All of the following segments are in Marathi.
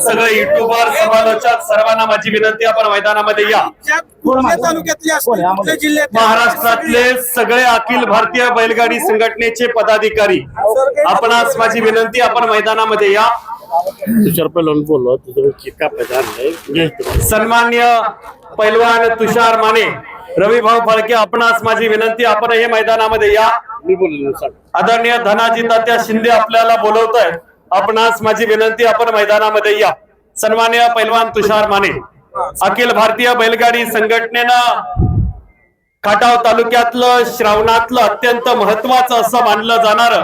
सगळे युट्यूबर समालोचक सर्वांना माझी विनंती आपण मैदानामध्ये या. महाराष्ट्रातले सगळे अखिल भारतीय बैलगाडी संघटनेचे पदाधिकारी. आपणास माझी विनंती आपण मैदानामध्ये या. तुषार पहिलवान बोललो तुझं सन्मान्य पैलवान तुषार माने रविभाऊ फळके आपणास माझी विनंती आपण हे मैदानामध्ये या. मी बोललो सांग. आदरणीय धनाजी तात्या शिंदे आपल्याला बोलवत आहेत आपणास माझी विनंती आपण मैदानामध्ये या. सन्मान्य पैलवान तुषार माने अखिल भारतीय बैलगाडी संघटनेनं खटाव तालुक्यातलं श्रावणातलं अत्यंत महत्वाचं असं मानलं जाणार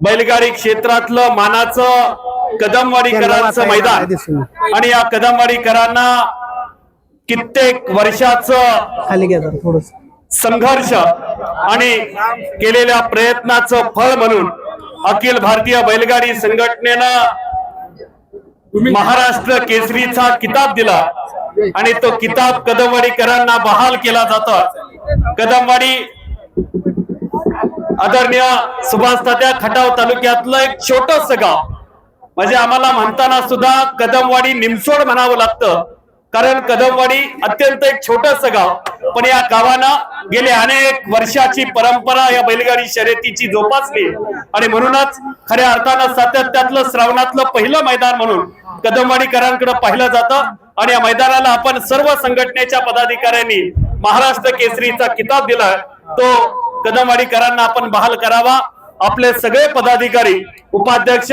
बैलगाडी क्षेत्रातलं मानाचं कदमवाडीकरांचं मैदान. आणि या कदमवाडीकरांना कित्येक वर्षाचं संघर्ष आणि केलेल्या प्रयत्नाचं फळ म्हणून अखिल भारतीय बैलगाडी संघटनेनं महाराष्ट्र केसरीचा किताब दिला आणि तो किताब कदमवाडीकरांना बहाल केला जातो. कदमवाडी आदरणीय सुभाष तात्या खटाव तालुक्यातलं एक छोटस गाव. म्हणजे आम्हाला म्हणताना सुद्धा कदमवाडी निमसोड म्हणावं लागतं. कारण कदमवाडी अत्यंत एक छोटस गाव. पण या गावानं गेले अनेक वर्षाची परंपरा या बैलगाडी शर्यतीची जोपासली. आणि म्हणूनच खऱ्या अर्थानं सातत्यातलं श्रावणातलं पहिलं मैदान म्हणून कदमवाडीकरांकडे पाहिलं जातं. आणि या मैदानाला आपण सर्व संघटनेच्या पदाधिकाऱ्यांनी महाराष्ट्र केसरीचा किताब दिला. तो कदमवाडीकरांना आपण बहाल करावा. आपले सगळे पदाधिकारी उपाध्यक्ष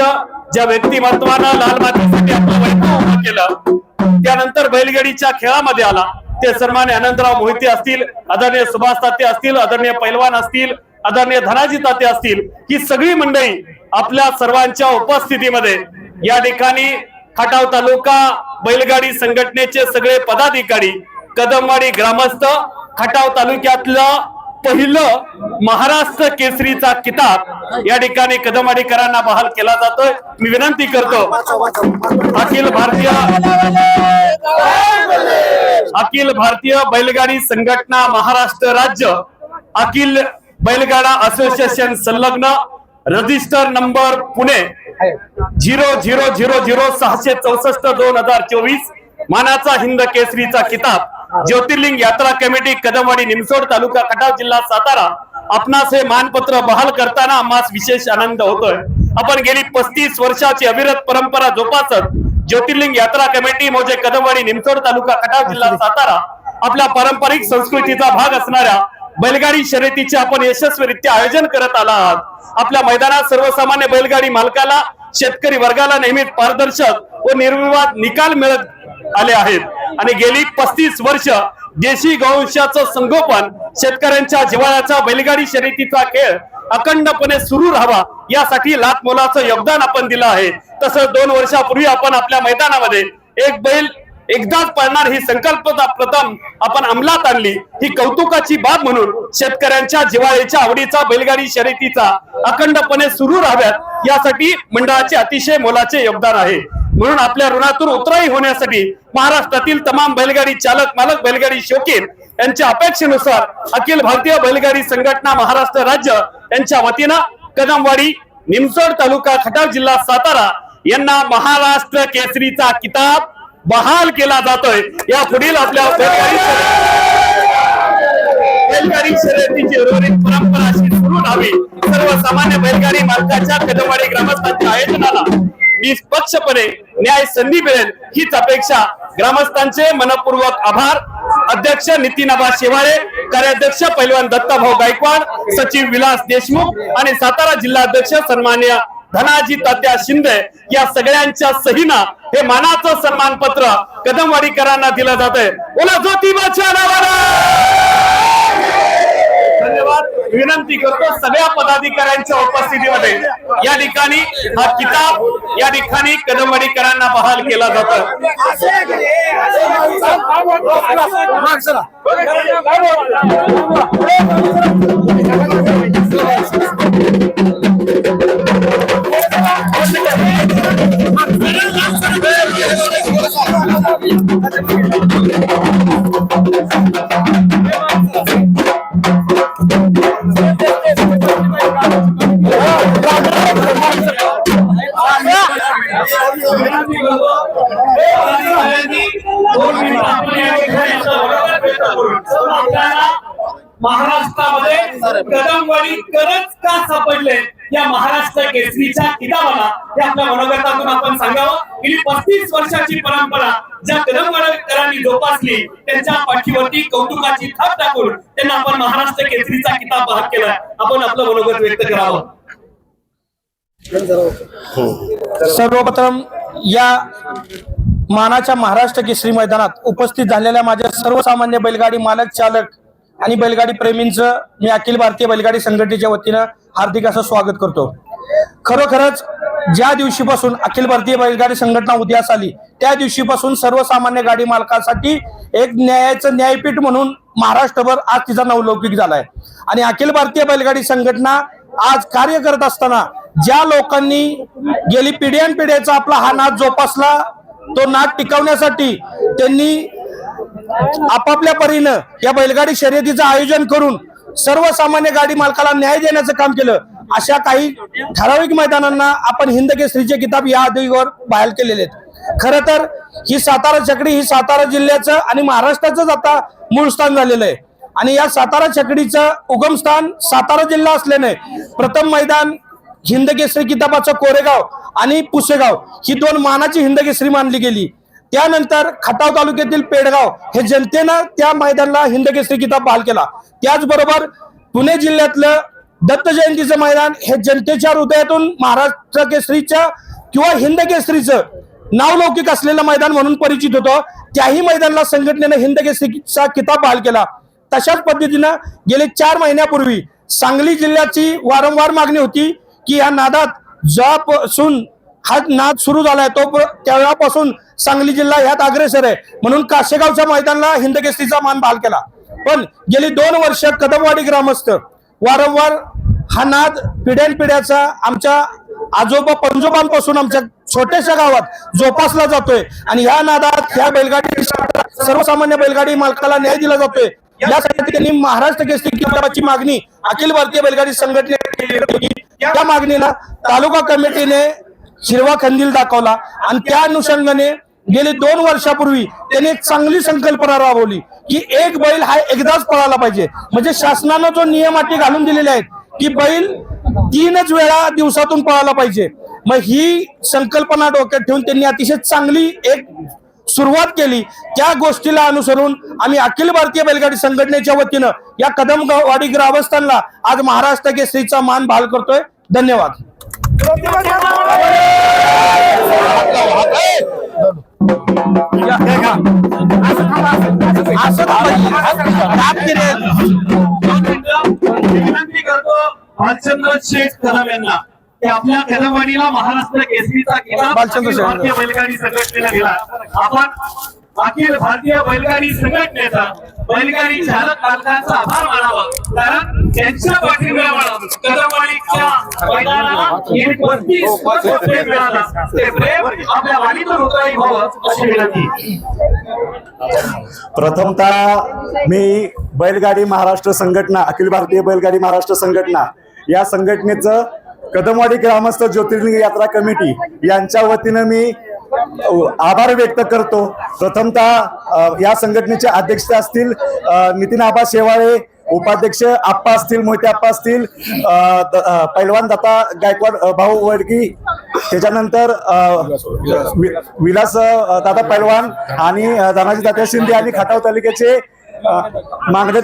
ज्या व्यक्तिमत्वानं लाल मातीसाठी आपलं वैभव उभं केलं त्यानंतर बैलगाडीच्या खेळामध्ये आला. ते सन्मान आनंदराव मोहिते असतील आदरणीय सुभाष ताते असतील आदरणीय पैलवान असतील आदरणीय धनाजी ताते असतील ही सगळी मंडळी आपल्या सर्वांच्या उपस्थितीमध्ये या ठिकाणी खटाव तालुका बैलगाडी संघटनेचे सगळे पदाधिकारी कदमवाडी ग्रामस्थ खटाव तालुक्यातलं पहिलं महाराष्ट्र केसरीचा किताब या ठिकाणी कदमवाडीकरांना बहाल केला जातोय. मी विनंती करतो अखिल भारतीय अखिल भारतीय बैलगाडी संघटना महाराष्ट्र राज्य अखिल बैलगाडा असोसिएशन संलग्न register number Pune zero zero zero zero सहाशे चौसष्ट दोन हजार चोवीस मानाचा हिंद केसरीचा किताब. ज्योतिर्लिंग यात्रा कमिटी कदमवाडी निमसोड तालुका खटाव जिल्हा सातारा आपणास हे मानपत्र बहाल करताना आम्हास विशेष आनंद होतोय. आपण गेली पस्तीस वर्षाची अविरत परंपरा जोपासत ज्योतिर्लिंग यात्रा कमिटी म्हणजे कदमवाडी निमसोड तालुका खटाव जिल्हा सातारा आपल्या पारंपरिक संस्कृतीचा भाग असणाऱ्या बैलगाडी शर्यतीचे आपण यशस्वीरित्या आयोजन करत आला आहात. आपल्या मैदानात सर्वसामान्य बैलगाडी मालकाला शेतकरी वर्गाला नेहमीच पारदर्शक व निर्विवाद निकाल मिळत आले आहेत. आणि गेली पस्तीस वर्ष देशी गौवंशाचं संगोपन शेतकऱ्यांच्या जिवाळ्याचा बैलगाडी शर्यतीचा खेळ अखंडपणे सुरू राहावा यासाठी लाख मोलाचं योगदान आपण दिलं आहे. तसं दोन वर्षापूर्वी आपण आपल्या मैदानामध्ये एक बैल एकदाच पळणार ही संकल्पना प्रथम आपण अंमलात आणली. ही कौतुकाची बाब म्हणून शेतकऱ्यांच्या जिवाळीच्या आवडीचा बैलगाडी शर्यतीचा अखंडपणे सुरू राहाव्यात यासाठी मंडळाचे अतिशय मोलाचे योगदान आहे. म्हणून आपल्या ऋणातून उतराई होण्यासाठी महाराष्ट्रातील तमाम बैलगाडी चालक मालक बैलगाडी शौकीन यांच्या अपेक्षेनुसार अखिल भारतीय बैलगाडी संघटना महाराष्ट्र राज्य यांच्या वतीनं कदमवाडी निमसोड तालुका खटाव जिल्हा सातारा यांना महाराष्ट्र केसरीचा किताब बहाल केला जातोय. या पुढील आपल्या बैलगाडी बैलगाडी शर्यतीची उर्वरित परंपरा अशी सुरू राहावी सर्वसामान्य बैलगाडी मालकाच्या कदमवाडी ग्रामस्थांच्या आयोजनाला निष्पक्षपणे न्याय संधी मिळेल हीच अपेक्षा ग्रामस्थांचे मनपूर्वक आभार. अध्यक्ष नितीन आबा शेवाळे कार्याध्यक्ष पैलवान दत्ताभाऊ गायकवाड सचिव विलास देशमुख आणि सातारा जिल्हाध्यक्ष सन्मान्य धनाजी तात्या शिंदे या सगळ्यांच्या सहीना हे मानाचं सन्मानपत्र कदमवाडीकरांना दिलं जात आहे ओला ज्योतिबाच्या नावाला धन्यवाद. विनंती करतो सगळ्या पदाधिकाऱ्यांच्या उपस्थितीमध्ये. या ठिकाणी हा किताब या ठिकाणी कदमवाडीकरांना बहाल केला जातो. महाराष्ट्रामध्ये कदमवाडी करच का सापडले? या महाराष्ट्र केसरीच्या किताबाला हे आपल्या मनोगतातून आपण सांगावं गेली पस्तीस वर्षाची परंपरा ज्या कदमवाडकरांनी जोपासली त्यांच्या पाठीवरती कौतुकाची थाप टाकून त्यांना आपण महाराष्ट्र केसरीचा किताब बहात केला आपण आपलं मनोगत व्यक्त करावं. सर्वप्रथम या मानाच्या महाराष्ट्र केसरी मैदानात उपस्थित झालेल्या माझ्या सर्वसामान्य बैलगाडी मालक चालक आणि बैलगाडी प्रेमींचं मी अखिल भारतीय बैलगाडी संघटनेच्या वतीनं हार्दिक असं स्वागत करतो. खरोखरच ज्या दिवशीपासून अखिल भारतीय बैलगाडी संघटना उदयास आली त्या दिवशीपासून सर्वसामान्य गाडी मालकासाठी एक न्यायाचं न्यायपीठ म्हणून महाराष्ट्रभर आज तिचा नवलौकिक झालाय. आणि अखिल भारतीय बैलगाडी संघटना आज कार्य करत असताना ज्या लोकांनी गेली पिढ्यान पिढ्याचा आपला हा नाद जोपासला तो नाद टिकवण्यासाठी त्यांनी आपापल्या परीनं या बैलगाडी शर्यतीचं आयोजन करून सर्वसामान्य गाडी मालकाला न्याय देण्याचं काम केलं. अशा काही ठराविक मैदानांना आपण हिंद केसरीचे किताब या आधीवर बाहेर केलेले आहेत. खर तर ही सातारा छकडी ही सातारा जिल्ह्याचं आणि महाराष्ट्राचंच आता मूळ स्थान झालेलं आहे. आणि या सातारा छकडीचं उगमस्थान सातारा जिल्हा असल्याने प्रथम मैदान हिंद केसरी किताबाचं कोरेगाव आणि पुसेगाव ही दोन मानाची हिंद केसरी मानली गेली. त्यानंतर खटाव तालुक्यातील पेडगाव हे जनतेनं त्या मैदानाला हिंदकेसरी किताब बहाल केला. त्याचबरोबर पुणे जिल्ह्यातलं दत्त जयंतीचं मैदान हे जनतेच्या हृदयातून महाराष्ट्र केसरीच्या किंवा हिंद केसरीचं नावलौकिक असलेलं मैदान म्हणून परिचित होतं. त्याही मैदानाला संघटनेनं हिंद केसरीचा किताब बहाल केला. तशाच पद्धतीनं गेले चार महिन्यापूर्वी सांगली जिल्ह्याची वारंवार मागणी होती की या नादात जापासून हा नाद सुरू झालाय. तो त्यावेळापासून सांगली जिल्हा ह्यात अग्रेसर आहे. म्हणून काशेगावच्या मैदानाला हिंदकेस्तीचा मान बहाल केला. पण गेली दोन वर्ष कदमवाडी ग्रामस्थ वारंवार हा नाद पिढ्यानपिढ्याचा आमच्या आजोबा पंजोबांपासून आमच्या छोट्याशा गावात जोपासला जातोय. आणि ह्या नादात ह्या बैलगाडी सर्वसामान्य बैलगाडी मालकाला न्याय दिला जातोय. यासाठी त्यांनी महाराष्ट्र केसरी किताबाची मागणी अखिल भारतीय बैलगाडी संघटनेने केली होती. त्या मागणीला तालुका कमिटीने शिरवा खंदील दाखवला. आणि त्या अनुषंगाने गेले दोन वर्षापूर्वी त्यांनी एक चांगली संकल्पना राबवली की एक बैल हा एकदाच पळाला पाहिजे. म्हणजे शासनानं जो नियम अटी घालून दिलेले आहेत की बैल तीनच वेळा दिवसातून पळाला पाहिजे. मग ही संकल्पना डोक्यात ठेवून त्यांनी अतिशय चांगली एक सुरुवात केली. त्या गोष्टीला अनुसरून आम्ही अखिल भारतीय बैलगाडी संघटनेच्या वतीनं या कदमवाडी ग्रामस्थांना आज महाराष्ट्र केसरीचा मान बहाल करतोय. धन्यवाद. विनंती करतो भालचंद्र शेठ. कदम यांना की आपल्या कदमवाडीला महाराष्ट्र केसरीचा किताब भारतीय बैलगाडी संघटनेला दिला आपण अखिल भारतीय बैलगाडी संघटनेचा बैलगाडी चालक मालकांचा आभार मानावा कारण त्यांच्या पाठिंब्यामुळे प्रथमतः मी बैलगाडी महाराष्ट्र संघटना अखिल भारतीय बैलगाडी महाराष्ट्र संघटना या संघटनेचं कदमवाडी ग्रामस्थ ज्योतिर्लिंग यात्रा कमिटी यांच्या वतीनं मी आभार व्यक्त करतो. प्रथमतः या संघटनेचे अध्यक्ष असतील नितीन आबा शेवाळे उपाध्यक्ष आप्पा असतील मोहिते आप्पा असतील पैलवान दत्ता गायकवाड भाऊ वडकी त्याच्यानंतर वि- विलास दादा पैलवान आणि धनाजी दादा शिंदे आणि खटाव तालुक्याचे अ,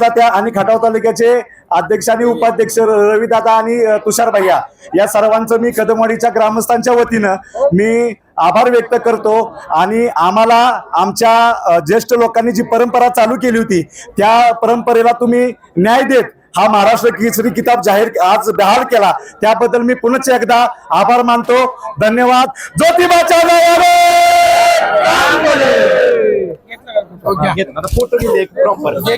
त्या आणि खटाव तालुक्याचे अध्यक्ष आणि उपाध्यक्ष रविदादा आणि तुषार भैया या सर्वांचं मी कदमवाडीच्या ग्रामस्थांच्या वतीनं मी आभार व्यक्त करतो. आणि आम्हाला आमच्या ज्येष्ठ लोकांनी जी परंपरा चालू केली होती त्या परंपरेला तुम्ही न्याय देत हा महाराष्ट्र केसरी किताब जाहीर आज बहाल केला. त्याबद्दल मी पुनश्च एकदा आभार मानतो. धन्यवाद. ज्योतिबाच्या नावाने!